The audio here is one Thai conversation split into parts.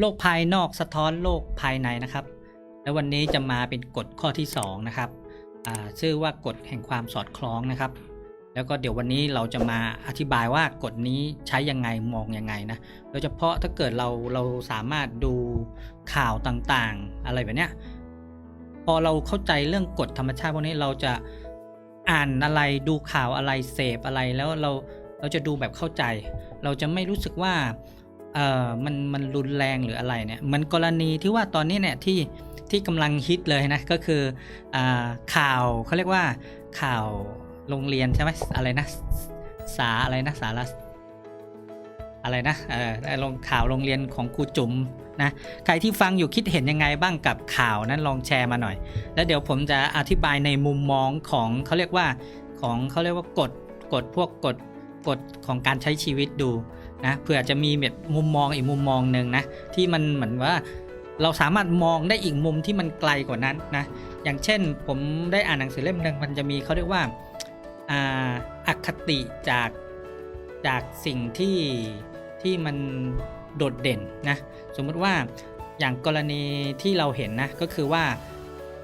โลกภายนอกสะท้อนโลกภายในนะครับ แล้ววันนี้จะมาเป็นกฎข้อที่ 2 นะครับชื่อว่ากฎแห่งความสอดคล้องนะครับ แล้วก็เดี๋ยววันนี้เราจะมาอธิบายว่ากฎนี้ใช้ยังไงมองยังไงนะโดยเฉพาะถ้าเกิดเราเราสามารถดูข่าวต่างๆ อะไรแบบเนี้ยพอเราเข้าใจเรื่องกฎธรรมชาติพวกนี้เราจะอ่านอะไรดูข่าวอะไรเสพอะไรแล้วเราเราจะดูแบบเข้าใจ เราจะไม่รู้สึกว่า เออมันมันรุนแรงหรืออะไรเนี่ยเหมันกรณีที่ว่าตอนนี้เนี่ยที่ที่กำลังฮิตเลยนะก็คืออข่าวเขาเรียกว่าข่าวโรงเรียนใช่ไหมอะไรนะสาอะไรนะสาระอะไรนะเออลงข่าวโรงเรียนของครูจุ๋มนะใครที่ฟังอยู่คิดเห็นยังไงบ้างกับข่าวนั้นลองแชร์มาหน่อย แล้วเดี๋ยวผมจะอธิบายในมุมมองของเขาเรียกว่าของเขาเรียกว่ากฎกฎพวกกฎ กฎของการใช้ชีวิตดูนะเผื่อจะมีแบบมุมมองอีกมุมมองหนึ่งนะที่มันเหมือนว่าเราสามารถมองได้อีกมุมที่มันไกลกว่านั้นนะอย่างเช่นผมได้อ่านหนังสือเล่มหนึ่งมันจะมีเขาเรียกว่าอาคติจากจากสิ่งที่ที่มันโดดเด่นนะสมมุติว่าอย่างกรณีที่เราเห็นนะก็คือว่า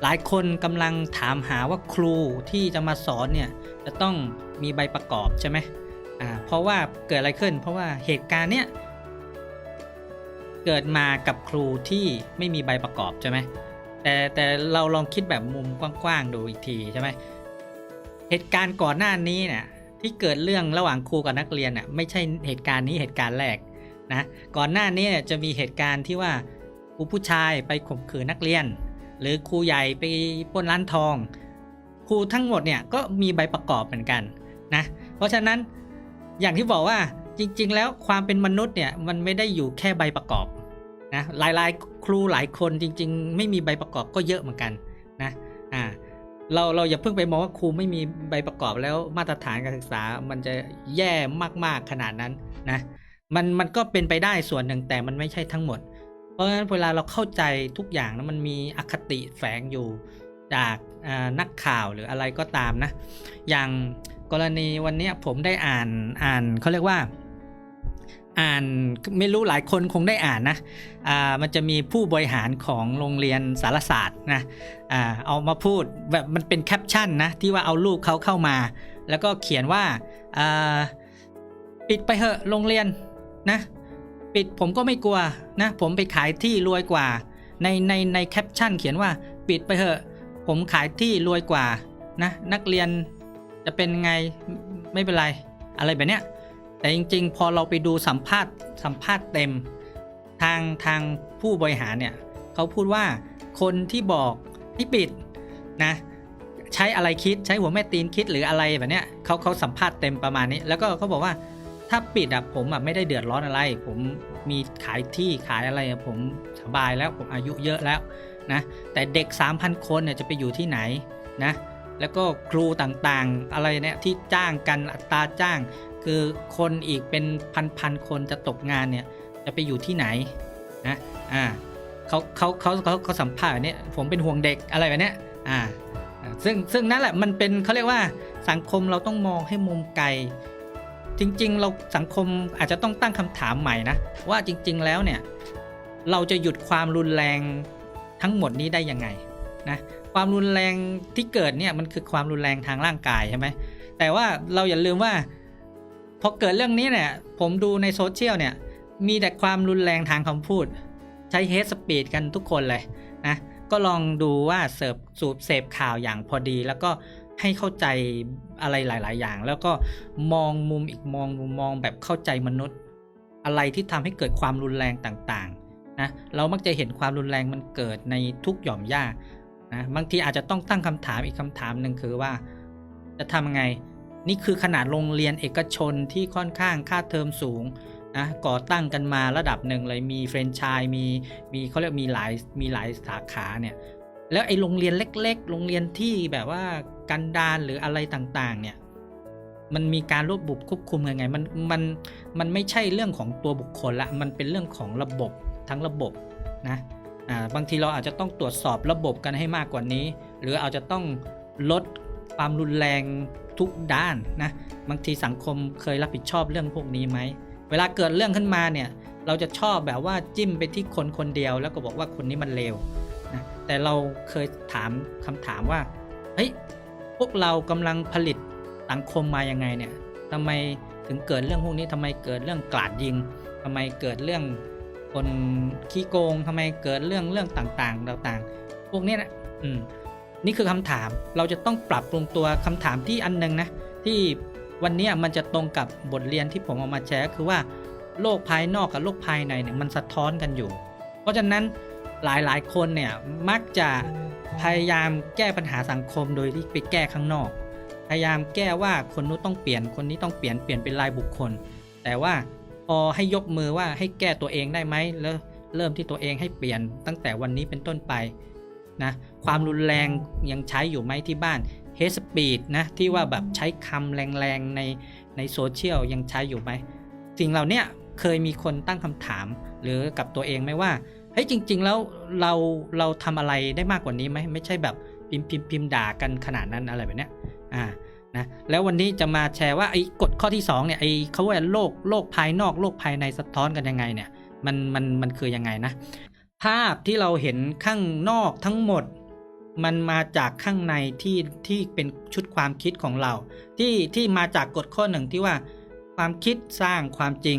หลายคนกำลังถามหาว่าครูที่จะมาสอนเนี่ยจะต้องมีใบประกอบใช่ไหม อ่าเพราะว่าเกิดอะไรขึ้น เพราะว่าเหตุการณ์เนี้ยเกิดมากับครูที่ไม่มีใบประกอบใช่ไหมแต่แต่เราลองคิดแบบมุมกว้างๆดูอีกทีใช่ไหมเหตุการณ์ก่อนหน้านี้เนี่ยที่เกิดเรื่องระหว่างครูกับนักเรียนน่ะไม่ใช่เหตุการณ์นี้เหตุการณ์แรกนะก่อนหน้านี้จะมีเหตุการณ์ที่ว่าครูผู้ชายไปข่มขืนนักเรียน หรือครูใหญ่ไปปล้นร้านทอง ครูทั้งหมดเนี่ยก็มีใบประกอบเหมือนกันนะเพราะฉะนั้น อย่างที่บอกว่าจริง ๆ แล้วความเป็นมนุษย์เนี่ยมันไม่ได้อยู่แค่ใบประกอบนะหลายๆ ครูหลายคนจริง ๆ ไม่มีใบประกอบก็เยอะเหมือนกันนะอ่าเราเราอย่าเพิ่งไปมองว่าครูไม่มีใบประกอบแล้วมาตรฐานการศึกษา มันจะแย่มากๆขนาดนั้นนะมันมันก็เป็นไปได้ส่วนหนึ่งแต่มันไม่ใช่ทั้งหมด เพราะฉะนั้นเวลาเราเข้าใจทุกอย่างนะมันมีอคติแฝงอยู่จากนักข่าวหรืออะไรก็ตามนะ อย่าง กรณีวันนี้ผมได้อ่านอ่านเขาเรียกว่า อ่านไม่รู้หลายคนคงได้อ่านนะอ่ามันจะมีผู้บริหารของโรงเรียนสารศาสตร์นะอ่าเอามาพูดแบบมันเป็นแคปชั่นนะที่ว่าเอาลูกเขาเข้ามา แล้วก็เขียนว่าอ่าปิดไปเหอะโรงเรียนนะปิดผมก็ไม่กลัวนะผมไปขายที่รวยกว่า ในในในแคปชั่นเขียนว่าปิดไปเหอะ ผมขายที่รวยกว่านะนักเรียน จะเป็นไงไม่เป็นไรอะไรแบบเนี้ยแต่จริง ๆ พอเราไปดูสัมภาษณ์สัมภาษณ์เต็ม ทางทางผู้บริหารเนี่ยเขาพูดว่าคนที่บอกที่ปิดนะใช้อะไรคิดใช้หัวแม่ตีนคิดหรืออะไรแบบเนี้ยเขาเขาสัมภาษณ์เต็มประมาณนี้ แล้วก็เขาบอกว่าถ้าปิดอะผมอะไม่ได้เดือดร้อนอะไร ผมมีขายที่ขายอะไรผมสบายแล้วผมอายุเยอะแล้วนะแต่เด็ก 3,000 คนเนี่ยจะไปอยู่ที่ไหนนะ แล้วก็ครูต่างๆ อะไรเนี่ยที่จ้างกันอัตราจ้าง คือคนอีกเป็นพันๆคนจะตกงานเนี่ยจะไปอยู่ที่ไหนนะอ่าเขาเขาเขาเขาเขาสัมภาษณ์แบบนี้ผมเป็นห่วงเด็กอะไรแบบเนี้ยอ่าซึ่งซึ่งนั่นแหละมันเป็นเขาเรียกว่าสังคมเราต้องมองให้มุมไกล จริง ๆ เราสังคมอาจจะต้องตั้งคำถามใหม่นะว่าจริง ๆ แล้วเนี่ยเราจะหยุดความรุนแรงทั้งหมดนี้ได้ยังไงนะ ความรุนแรงที่เกิดเนี่ยมันคือความรุนแรงทางร่างกายใช่ไหมแต่ว่าเราอย่าลืมว่าพอเกิดเรื่องนี้เนี่ย ผมดูในโซเชียลเนี่ย มีแต่ความรุนแรงทางคำพูด ใช้เฮสสปีดกันทุกคนเลยนะก็ลองดูว่าเสิร์ฟสูบเสพข่าวอย่างพอดี แล้วก็ให้เข้าใจอะไรหลาย ๆ อย่าง แล้วก็มองมุมอีกมองมุมมองแบบเข้าใจมนุษย์ อะไรที่ทำให้เกิดความรุนแรงต่าง ๆ นะเรามักจะเห็นความรุนแรงมันเกิดในทุกหย่อมย่า นะบางทีอาจจะต้องตั้งคำถามอีกคำถามหนึ่งคือว่า จะทำยังไง นี่คือขนาดโรงเรียนเอกชนที่ค่อนข้างค่าเทอมสูงนะก่อตั้งกันมาระดับหนึ่งเลยมีเฟรนไชส์มีมีเขาเรียกมีหลายมีหลายสาขาเนี่ยแล้วไอ้โรงเรียนเล็ก ๆ โรงเรียนที่แบบว่ากันดานหรืออะไรต่างๆ เนี่ยมันมีการรวบบุบควบคุมยังไงมันมันมันไม่ใช่เรื่องของตัวบุคคลละมันเป็นเรื่องของระบบทั้งระบบนะ บางทีเราอาจจะต้องตรวจสอบระบบกันให้มากกว่านี้ หรืออาจจะต้องลดความรุนแรงทุกด้านนะบางทีสังคมเคยรับผิดชอบเรื่องพวกนี้ไหมเวลาเกิดเรื่องขึ้นมาเนี่ยเราจะชอบแบบว่าจิ้มไปที่คนคนเดียว แล้วก็บอกว่าคนนี้มันเลวนะแต่เราเคยถามคำถามว่าเฮ้ยพวกเรากำลังผลิตสังคมมายังไงเนี่ยทำไมถึงเกิดเรื่องพวกนี้ทำไมเกิดเรื่องกลาดยิงทำไมเกิดเรื่อง คนขี้โกงทำไมเกิดเรื่องเรื่องต่างๆต่างๆ พวกเนี้ยนะอืมนี่คือคำถามเราจะต้องปรับปรุงตัวคำถามที่อันหนึงนะที่วันนี้มันจะตรงกับบทเรียนที่ผมเอามาแชร์ก็คือว่าโลกภายนอกกับโลกภายในเนี่ยมันสะท้อนกันอยู่ เพราะฉะนั้นหลายๆคนเนี่ยมักจะพยายามแก้ปัญหาสังคมโดยที่ไปแก้ข้างนอก พยายามแก้ว่าคนนู้นต้องเปลี่ยนคนนี้ต้องเปลี่ยนเปลี่ยนเป็นรายบุคคล แต่ว่า พอให้ยกมือว่าให้แก้ตัวเองได้ไหมแล้วเริ่มที่ตัวเองให้เปลี่ยนตั้งแต่วันนี้เป็นต้นไปนะความรุนแรงยังใช้อยู่ไหมที่บ้าน hate speed นะที่ว่าแบบใช้คำแรงๆในในโซเชียลยังใช้อยู่ไหมสิ่งเหล่านี้เคยมีคนตั้งคำถาม หรือกับตัวเองไหมว่าเฮ้ยจริง ๆ แล้วเราเราทำอะไรได้มากกว่านี้ไหมไม่ใช่แบบพิมพ์พิมพ์พิมพ์ด่ากันขนาดนั้นอะไรแบบเนี้ยอ่า นะแล้ววันนี้จะมาแชร์ว่าไอ้กฎข้อที่2เนี่ยไอ้เขาว่าโลกโลกภายนอกโลกภายในสะท้อนกันยังไงเนี่ยมันมันมันคือยังไงนะ ภาพที่เราเห็นข้างนอกทั้งหมด มันมาจากข้างในที่ที่เป็นชุดความคิดของเรา ที่ที่มาจากกฎข้อหนึ่งที่ว่าความคิดสร้างความจริง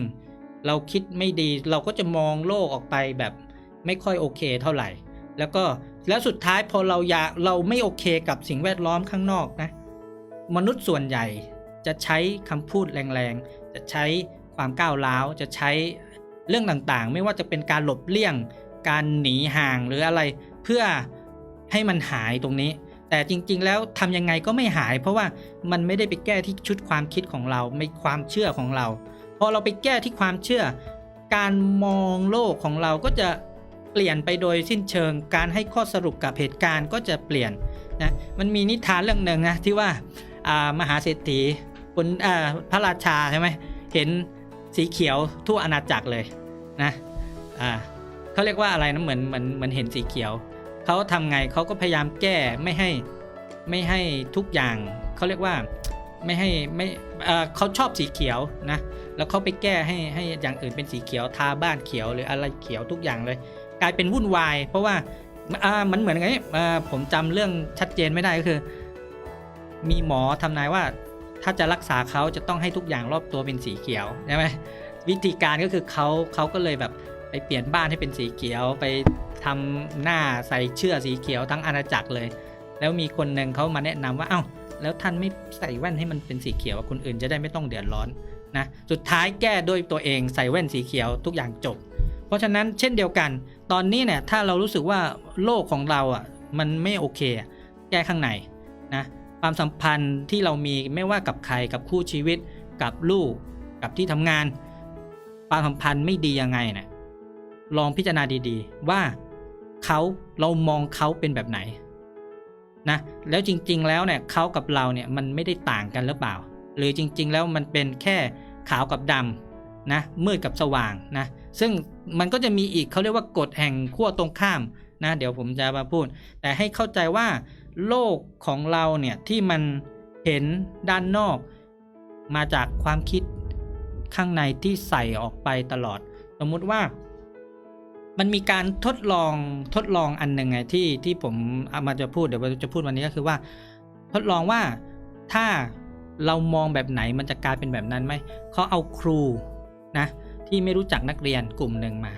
เราคิดไม่ดีเราก็จะมองโลกออกไปแบบไม่ค่อยโอเคเท่าไหร่ แล้วก็แล้วสุดท้ายพอเราอยากเราไม่โอเคกับสิ่งแวดล้อมข้างนอกนะ มนุษย์ส่วนใหญ่จะใช้คำพูดแรงๆ จะใช้ความก้าวร้าว จะใช้เรื่องต่างๆ ไม่ว่าจะเป็นการหลบเลี่ยง การหนีห่างหรืออะไร เพื่อให้มันหายตรงนี้ แต่จริงๆ แล้วทำยังไงก็ไม่หาย เพราะว่ามันไม่ได้ไปแก้ที่ชุดความคิดของเรา ไม่ความเชื่อของเรา พอเราไปแก้ที่ความเชื่อ การมองโลกของเราก็จะเปลี่ยนไปโดยสิ้นเชิง การให้ข้อสรุปกับเหตุการณ์ก็จะเปลี่ยนนะ มันมีนิทานเรื่องหนึ่งนะที่ว่าอ่า มหาเศรษฐีคุณพระราชาใช่ไหมเห็นสีเขียวทั่วอาณาจักรเลยนะเขาเรียกว่าอะไรนะเหมือนเหมือนเหมือนเห็นสีเขียวเขาทำไงเขาก็พยายามแก้ไม่ให้ไม่ให้ทุกอย่างเขาเรียกว่าไม่ให้ไม่เขาชอบสีเขียวนะแล้วเขาไปแก้ให้ให้อย่างอื่นเป็นสีเขียวทาบ้านเขียวหรืออะไรเขียวทุกอย่างเลย กลายเป็นวุ่นวาย เพราะว่ามันเหมือนไงผมจำเรื่องชัดเจนไม่ได้ก็คือ มีหมอทำนายว่า ถ้าจะรักษาเขาจะต้องให้ทุกอย่างรอบตัวเป็นสีเขียวใช่ไหมวิธีการก็คือเขาเขาก็เลยแบบไปเปลี่ยนบ้านให้เป็นสีเขียว ไปทำหน้าใส่เชือกสีเขียวทั้งอาณาจักรเลย แล้วมีคนหนึ่งเขามาแนะนำว่าเอ้าแล้วท่านไม่ใส่แว่นให้มันเป็นสีเขียวคนอื่นจะได้ไม่ต้องเดือดร้อนนะสุดท้ายแก้ด้วยตัวเองใส่แว่นสีเขียวทุกอย่างจบ เพราะฉะนั้นเช่นเดียวกัน ตอนนี้เนี่ยถ้าเรารู้สึกว่าโลกของเราอะมันไม่โอเค แก้ข้างในนะ ความสัมพันธ์ที่เรามีไม่ว่ากับใครกับคู่ชีวิต กับลูก กับที่ทำงาน ความสัมพันธ์ไม่ดียังไงเนะี่ยลองพิจารณาดีๆ ว่าเขาเรามองเขาเป็นแบบไหนนะแล้วจริง ๆ แล้วเนี่ยเขากับเราเนี่ยมันไม่ได้ต่างกันหรือเปล่า หรือจริง ๆ แล้วมันเป็นแค่ขาวกับดำนะมืดกับสว่างนะซึ่งมันก็จะมีอีกเขาเรียกว่ากฎแห่งขั้วตรงข้ามนะเดี๋ยวผมจะมาพูด แต่ให้เข้าใจว่า โลกของเราเนี่ยที่มันเห็นด้านนอก มาจากความคิดข้างในที่ใส่ออกไปตลอด สมมุติว่า มันมีการทดลองทดลองอันหนึ่งไงที่ที่ผมเอามาจะพูดเดี๋ยวจะพูดวันนี้ก็คือว่า ทดลองว่าถ้าเรามองแบบไหนมันจะกลายเป็นแบบนั้นไหมเขาเอาครูนะที่ไม่รู้จักนักเรียนกลุ่มหนึ่งมา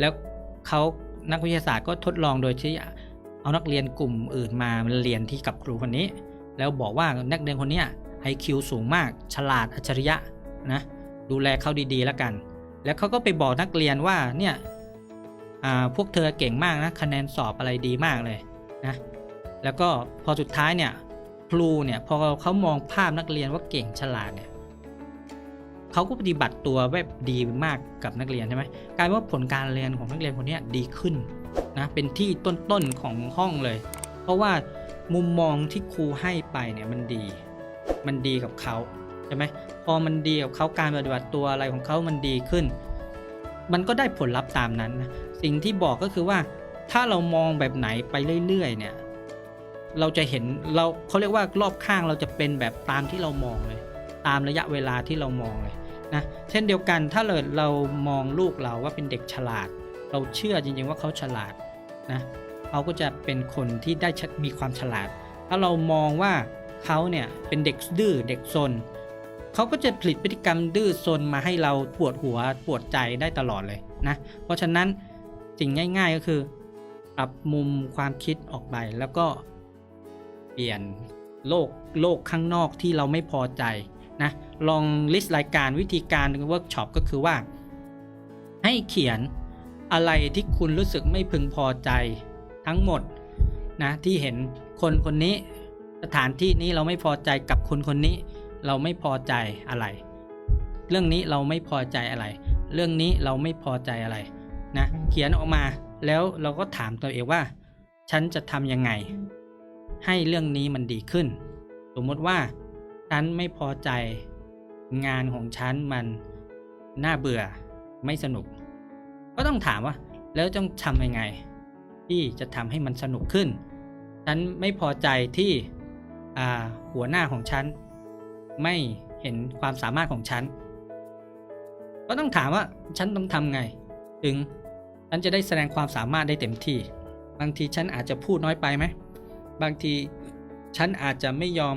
แล้วเขานักวิทยาศาสตร์ก็ทดลองโดยที่ เอานักเรียนกลุ่มอื่นมาเรียนที่กับครูคนนี้ แล้วบอกว่านักเรียนคนนี้ย IQ สูงมาก ฉลาดอัจฉริยะนะดูแลเขาดีๆแล้วกัน แล้วเขาก็ไปบอกนักเรียนว่าเนี่ยอ่าพวกเธอเก่งมากนะคะแนนสอบอะไรดีมากเลยนะแล้วก็พอสุดท้ายเนี่ยครูเนี่ยพอเขามองภาพนักเรียนว่าเก่งฉลาดเนี่ยเขาก็ปฏิบัติตัวแบบดีมากกับนักเรียนใช่ไหมกลายเป็นว่าผลการเรียนของนักเรียนคนนี้ดีขึ้น นะเป็นที่ต้นๆของห้องเลย เพราะว่ามุมมองที่ครูให้ไปเนี่ยมันดี มันดีกับเขาใช่ไหมพอมันดีกับเขาการปฏิบัติตัวอะไรของเขามันดีขึ้น มันก็ได้ผลลัพธ์ตามนั้นนะสิ่งที่บอกก็คือว่าถ้าเรามองแบบไหนไปเรื่อยๆเนี่ยเราจะเห็นเราเขาเรียกว่ารอบข้างเราจะเป็นแบบตามที่เรามองเลย ตามระยะเวลาที่เรามองเลยนะเช่นเดียวกันถ้าเราเรามองลูกเราว่าเป็นเด็กฉลาด เราเชื่อจริงๆว่าเขาฉลาดนะเขาก็จะเป็นคนที่ได้ชมีความฉลาด ถ้าเรามองว่าเขาเนี่ยเป็นเด็กดื้อเด็กซนเขาก็จะผลิตพฤติกรรมดื้อซนมาให้เราปวดหัวปวดใจได้ตลอดเลยนะ เพราะฉะนั้นสิ่งง่าย ๆก็คือ ปรับมุมความคิดออกไปแล้วก็เปลี่ยนโลกโลกข้างนอกที่เราไม่พอใจนะลองลิสต์รายการวิธีการเวิร์กช็อปก็คือว่า ให้เขียน อะไรที่คุณรู้สึกไม่พึงพอใจทั้งหมดนะที่เห็นคนคนนี้สถานที่นี้เราไม่พอใจกับคนคนนี้ เราไม่พอใจอะไร เรื่องนี้เราไม่พอใจอะไร เรื่องนี้เราไม่พอใจอะไรนะเขียนออกมาแล้วเราก็ถามตัวเองว่า ฉันจะทำยังไง ให้เรื่องนี้มันดีขึ้น สมมติว่า ฉันไม่พอใจ งานของฉันมันน่าเบื่อไม่สนุก ก็ต้องถามว่า แล้วต้องทำยังไง ที่จะทำให้มันสนุกขึ้น ฉันไม่พอใจที่หัวหน้าของฉัน ไม่เห็นความสามารถของฉัน ก็ต้องถามว่าฉันต้องทำไง ถึงฉันจะได้แสดงความสามารถได้เต็มที่ บางทีฉันอาจจะพูดน้อยไปไหม บางทีฉันอาจจะไม่ยอม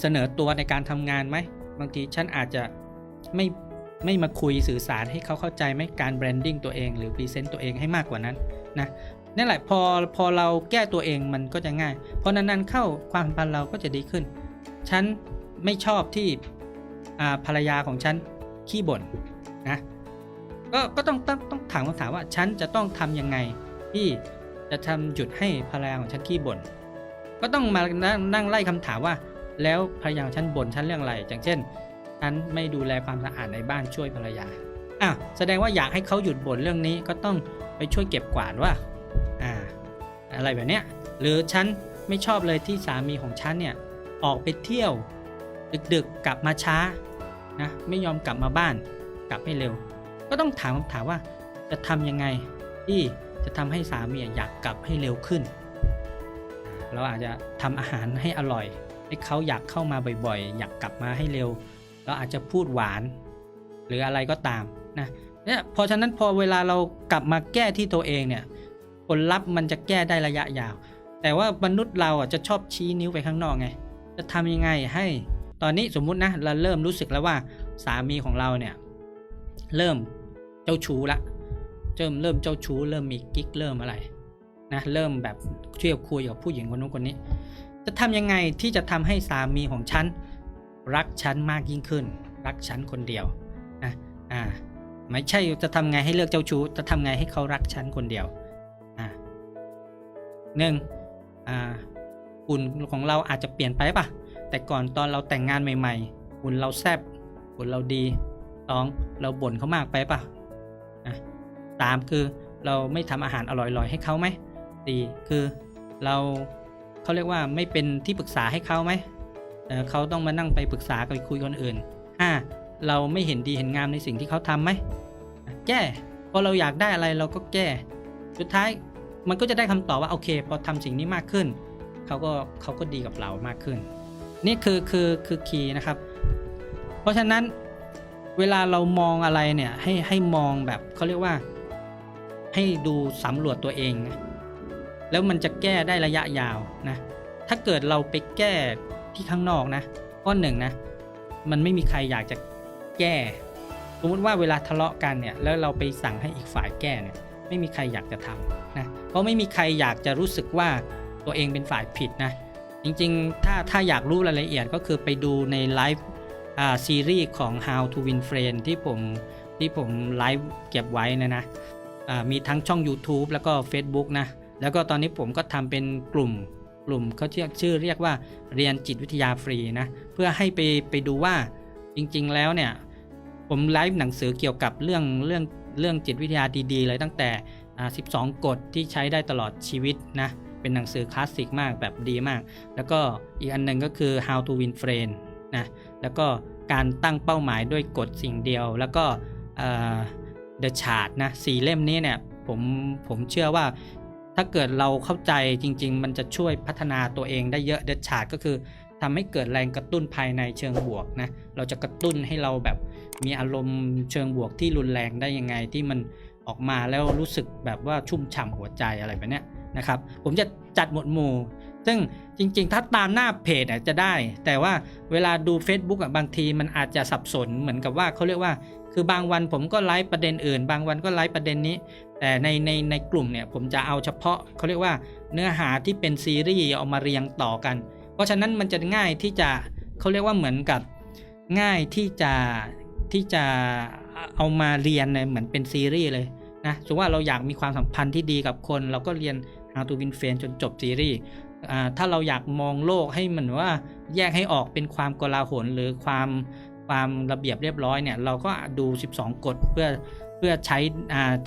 เสนอตัวในการทำงานไหม บางทีฉันอาจจะไม่ ไม่มาคุยสื่อสารให้เขาเข้าใจไหมการแบรนดิ้งตัวเองหรือพรีเซนต์ตัวเองให้มากกว่านั้นนะนั่นแหละพอพอเราแก้ตัวเองมันก็จะง่าย พอนานๆเข้าความสัมพันธ์เราก็จะดีขึ้น ฉันไม่ชอบที่อ่าภรรยาของฉันขี้บ่นนะก็ก็ต้องต้องต้องถามคำถามว่าฉันจะต้องทำยังไงที่จะทำหยุดให้ภรรยาของฉันขี้บ่นก็ต้องมานั่งนั่งไล่คำถามว่า แล้วภรรยาของฉันบ่นฉันเรื่องอะไรอย่างเช่น ฉันไม่ดูแลความสะอาดในบ้านช่วยภรรยาอะแสดงว่าอยากให้เขาหยุดบ่นเรื่องนี้ก็ต้องไปช่วยเก็บกวาดว่าอ่าอะไรแบบเนี้ยหรือฉันไม่ชอบเลยที่สามีของฉันเนี่ยออกไปเที่ยว ดึกๆกลับมาช้านะไม่ยอมกลับมาบ้าน กลับให้เร็ว ก็ต้องถามคำถามว่าจะทำยังไงที่จะทำให้สามีอยากกลับให้เร็วขึ้น เราอาจจะทำอาหารให้อร่อย ให้เขาอยากเข้ามาบ่อยๆ อยากกลับมาให้เร็ว เราอาจจะพูดหวาน หรืออะไรก็ตามนะเนี่ยพราะฉะนั้นพอเวลาเรากลับมาแก้ที่ตัวเองเนี่ยผลลัพธ์มันจะแก้ได้ระยะยาว แต่ว่ามนุษย์เราอะจะชอบชี้นิ้วไปข้างนอกไง จะทำยังไงให้ ตอนนี้สมมุตินะเราเริ่มรู้สึกแล้วว่าสามีของเราเนี่ยเริ่มเจ้าชู้ละเริ่มเริ่มเจ้าชู้เริ่มมีกิ๊กเริ่มอะไรนะเริ่มแบบเที่ยวคุยกับผู้หญิงคนนู้นคนนี้ จะทำยังไงที่จะทำให้สามีของฉัน รักฉันมากยิ่งขึ้น รักฉันคนเดียวนะอ่าไม่ใช่จะทำไงให้เลิกเจ้าชู้จะทำไงให้เขารักฉันคนเดียวอ่าหนึ่งอ่าหุ่นของเราอาจจะเปลี่ยนไปปะแต่ก่อนตอนเราแต่งงานใหม่ ๆ หุ่นเราแซบหุ่นเราดีสองเราบ่นเขามากไปปะอะสามคือเราไม่ทำอาหารอร่อยๆให้เขาไหมสี่คือเราเขาเรียกว่าไม่เป็นที่ปรึกษาให้เขาไหม เขาต้องมานั่งไปปรึกษากับคุยคนอื่นห้าเราไม่เห็นดีเห็นงามในสิ่งที่เขาทำไหมแก้พอเราอยากได้อะไรเราก็แก้ สุดท้ายมันก็จะได้คำตอบว่าโอเค พอทำสิ่งนี้มากขึ้นเขาก็เขาก็ดีกับเรามากขึ้น นี่คือคือคือคีย์นะครับ เพราะฉะนั้นเวลาเรามองอะไรเนี่ยให้ให้มองแบบเขาเรียกว่า ให้ดูสำรวจตัวเองนะแล้วมันจะแก้ได้ระยะยาวนะถ้าเกิดเราไปแก้ ที่ข้างนอกนะข้อหนึ่งนะ มันไม่มีใครอยากจะแก้ สมมติว่าเวลาทะเลาะกันเนี่ย แล้วเราไปสั่งให้อีกฝ่ายแก้เนี่ย ไม่มีใครอยากจะทำนะ เพราะไม่มีใครอยากจะรู้สึกว่าตัวเองเป็นฝ่ายผิดนะ จริงๆ ถ้าถ้าอยากรู้รายละเอียดก็คือไปดูในไลฟ์ซีรีส์ของ How to Win Friend ที่ผมที่ผมไลฟ์เก็บไว้นะนะมีทั้งช่อง YouTube แล้วก็ Facebook นะ แล้วก็ตอนนี้ผมก็ทำเป็นกลุ่ม กลุ่มเขาชื่อชื่อเรียกว่าเรียนจิตวิทยาฟรีนะเพื่อให้ไปไปดูว่าจริง ๆ แล้วเนี่ยผมไลฟ์หนังสือเกี่ยวกับเรื่องเรื่องเรื่องจิตวิทยาดีๆเลยตั้งแต่ 12 กฎที่ใช้ได้ตลอดชีวิตนะเป็นหนังสือคลาสสิกมากแบบดีมาก แล้วก็อีกอันหนึ่งก็คือ how to win friend นะแล้วก็การตั้งเป้าหมายด้วยกฎสิ่งเดียว แล้วก็ The Chart นะสี่เล่มนี้เนี่ยผมผมเชื่อว่า ถ้าเกิดเราเข้าใจจริง ๆ มันจะช่วยพัฒนาตัวเองได้เยอะ The Chart ก็คือทำให้เกิดแรงกระตุ้นภายในเชิงบวกนะเราจะกระตุ้นให้เราแบบมีอารมณ์เชิงบวกที่รุนแรงได้ยังไงที่มันออกมาแล้วรู้สึกแบบว่าชุ่มฉ่ำหัวใจอะไรแบบนี้นะครับ ผมจะจัดหมวดหมู่ ซึ่งจริง ๆ ถ้าตามหน้าเพจอะจะได้ แต่ว่าเวลาดู Facebook บางทีมันอาจจะสับสนเหมือนกับว่าเขาเรียกว่า คือบางวันผมก็ไลฟ์ประเด็นอื่น บางวันก็ไลฟ์ประเด็นนี้ แต่ในในในกลุ่มเนี่ยผมจะเอาเฉพาะเขาเรียกว่าเนื้อหาที่เป็นซีรีส์เอามาเรียงต่อกัน เพราะฉะนั้นมันจะง่ายที่จะเขาเรียกว่าเหมือนกับง่ายที่จะที่จะเอามาเรียนเลยเหมือนเป็นซีรีส์เลยนะสมมติว่าเราอยากมีความสัมพันธ์ที่ดีกับคน เราก็เรียน How to Win Friends จนจบซีรีส์ถ้าเราอยากมองโลกให้เหมือนว่าแยกให้ออกเป็นความกลาหลหรือความความระเบียบเรียบร้อยเนี่ยเราก็ดู 12 กฎเพื่อ เพื่อใช้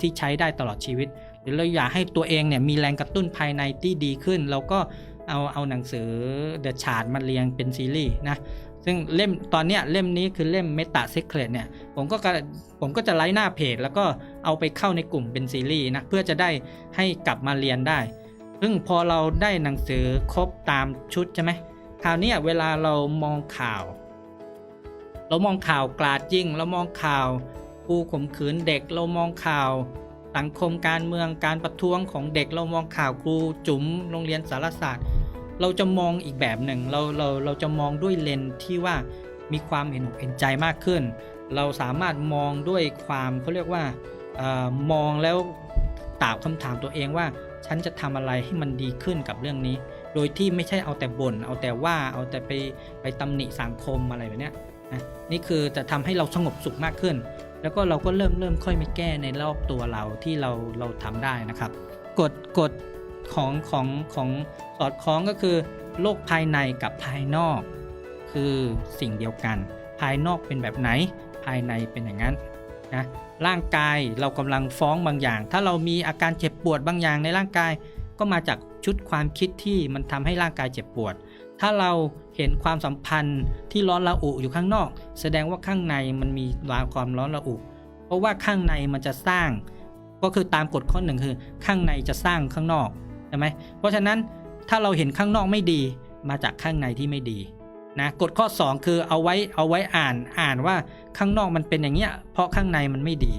ที่ใช้ได้ตลอดชีวิต หรือเราอยากให้ตัวเองเนี่ยมีแรงกระตุ้นภายในที่ดีขึ้น เราก็เอาเอาหนังสือ The Chart มาเรียงเป็นซีรีส์นะซึ่งเล่มตอนเนี้ยเล่มนี้คือเล่ม Meta Secret เนี่ยผมก็กะผมก็จะไลฟ์หน้าเพจ แล้วก็เอาไปเข้าในกลุ่มเป็นซีรีส์นะเพื่อจะได้ให้กลับมาเรียนได้ ซึ่งพอเราได้หนังสือครบตามชุดใช่ไหมคราวนี้เวลาเรามองข่าว เรามองข่าวกราดยิ่งเรามองข่าว ผู้ข่มขืนเด็กเรามองข่าว สังคมการเมืองการประท้วงของเด็กเรามองข่าวครูจุ๋มโรงเรียนสารศาสตร์ เราจะมองอีกแบบหนึ่งเราเราเราจะมองด้วยเลนที่ว่ามีความเห็นอกเห็นใจมากขึ้น เราสามารถมองด้วยความเขาเรียกว่าออมองแล้วตอบคำถามตัวเองว่า ฉันจะทำอะไรให้มันดีขึ้นกับเรื่องนี้ โดยที่ไม่ใช่เอาแต่บ่นเอาแต่ว่าเอาแต่ไปไปตำหนิสังคมอะไรแบบเนี้ยนะนี่คือจะทำให้เราสงบสุขมากขึ้น แล้วก็เราก็เริ่มเริ่มค่อยมาแก้ในรอบตัวเราที่เราเราทำได้นะครับกฎกฎของของของสอดคล้องก็คือ โลกภายในกับภายนอก คือสิ่งเดียวกัน ภายนอกเป็นแบบไหน ภายในเป็นอย่างนั้นนะร่างกายเรากำลังฟ้องบางอย่าง ถ้าเรามีอาการเจ็บปวดบางอย่างในร่างกาย ก็มาจากชุดความคิดที่มันทำให้ร่างกายเจ็บปวด ถ้าเราเห็นความสัมพันธ์ที่ร้อนระอุอยู่ข้างนอก แสดงว่าข้างในมันมีความร้อนระอุ เพราะว่าข้างในมันจะสร้าง ก็คือตามกฎข้อหนึ่งคือ ข้างในจะสร้างข้างนอกใช่ไหมเพราะฉะนั้นถ้าเราเห็นข้างนอกไม่ดีมาจากข้างในที่ไม่ดีนะกฎข้อ 2 คือเอาไว้เอาไว้อ่านอ่านว่าข้างนอกมันเป็นอย่างเงี้ยเพราะข้างในมันไม่ดี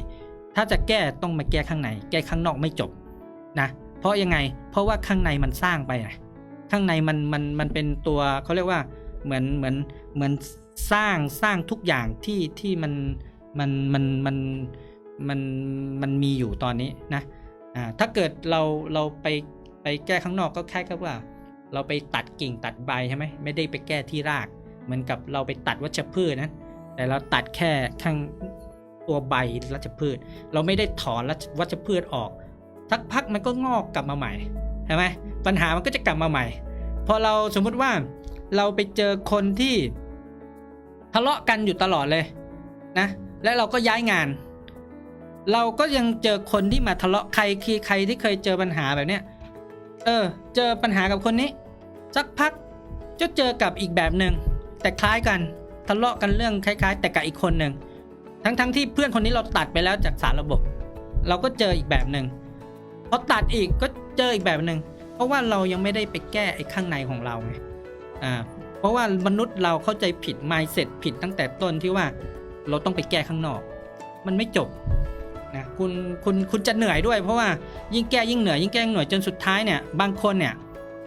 ถ้าจะแก้ต้องมาแก้ข้างใน แก้ข้างนอกไม่จบนะเพราะยังไงเพราะว่าข้างในมันสร้างไปไง ข้างในมันมันมันเป็นตัวเขาเรียกว่าเหมือนเหมือนเหมือนสร้างสร้างทุกอย่างที่ที่มันมันมันมันมันมันมีอยู่ตอนนี้นะอ่าถ้าเกิดเราเราไปไปแก้ข้างนอกก็แค่ก็ว่า เราไปตัดกิ่งตัดใบใช่ไหมไม่ได้ไปแก้ที่ราก เหมือนกับเราไปตัดวัชพืชนะ แต่เราตัดแค่ข้างตัวใบวัชพืช เราไม่ได้ถอนวัชพืชออกสักพักมันก็งอกกลับมาใหม่ใช่ไหม ปัญหามันก็จะกลับมาใหม่พอเราสมมุติว่าเราไปเจอคนที่ทะเลาะกันอยู่ตลอดเลยนะ และเราก็ย้ายงาน เราก็ยังเจอคนที่มาทะเลาะใครคือใครที่เคยเจอปัญหาแบบเนี้ยเออ เจอปัญหากับคนนี้ สักพักจะเจอกับอีกแบบหนึ่งแต่คล้ายกันทะเลาะกันเรื่องคล้าย ๆ แต่กับอีกคนหนึ่งทั้งๆทที่เพื่อนคนนี้เราตัดไปแล้วจากสารระบบ เราก็เจออีกแบบหนึ่งพอตัดอีกก็เจออีกแบบหนึ่ง ราะว่าเรายังไม่ได้ไปแก้ไอ้ข้างในของเราไงอ่าเพราะว่ามนุษย์เราเข้าใจผิด mindset ผิดตั้งแต่ต้นที่ว่าเราต้องไปแก้ข้างนอก มันไม่จบนะคุณคุณคุณจะเหนื่อยด้วย เพราะว่ายิ่งแก้ยิ่งเหนื่อยยิ่งแก้ยิ่งเหนื่อยจนสุดท้ายเนี่ยบางคนเนี่ย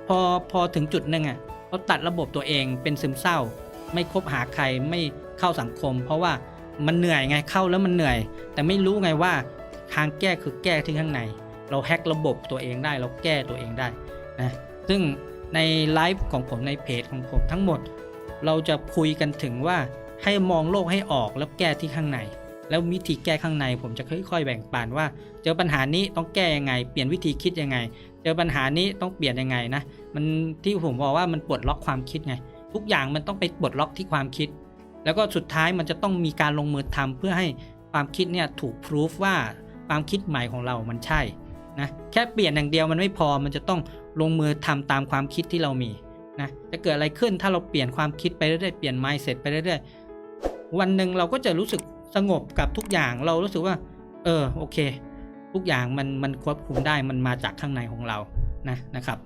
พอพอถึงจุดหนึ่งอะเขาตัดระบบตัวเองเป็นซึมเศร้า ไม่คบหาใครไม่เข้าสังคม เพราะว่ามันเหนื่อยไงเข้าแล้วมันเหนื่อย แต่ไม่รู้ไงว่าทางแก้คือแก้ที่ข้างใน เราแฮกระบบตัวเองได้ เราแก้ตัวเองได้ นะซึ่งในไลฟ์ของผมในเพจของผมทั้งหมด เราจะคุยกันถึงว่าให้มองโลกให้ออกแล้วแก้ที่ข้างใน แล้ววิธีแก้ข้างในผมจะค่อยๆแบ่งปันว่า เจอปัญหานี้ต้องแก้ยังไง เปลี่ยนวิธีคิดยังไง เจอปัญหานี้ต้องเปลี่ยนยังไงนะมันที่ผมบอกว่ามันปลดล็อกความคิดไง ทุกอย่างมันต้องไปปลดล็อกที่ความคิด แล้วก็สุดท้ายมันจะต้องมีการลงมือทำเพื่อให้ความคิดเนี่ยถูกพิสูจว่าความคิดใหม่ของเรามันใช่ นะแค่เปลี่ยนอย่างเดียวมันไม่พอมันจะต้องลงมือทำตามความคิดที่เรามีนะจะเกิดอะไรขึ้นถ้าเราเปลี่ยนความคิดไปเรื่อยๆเปลี่ยน mindset ไปเรื่อยๆวันหนึ่งเราก็จะรู้สึกสงบกับทุกอย่างเรารู้สึกว่า เออโอเค ทุกอย่างมันมันควบคุมได้มันมาจากข้างในของเรานะนะครับ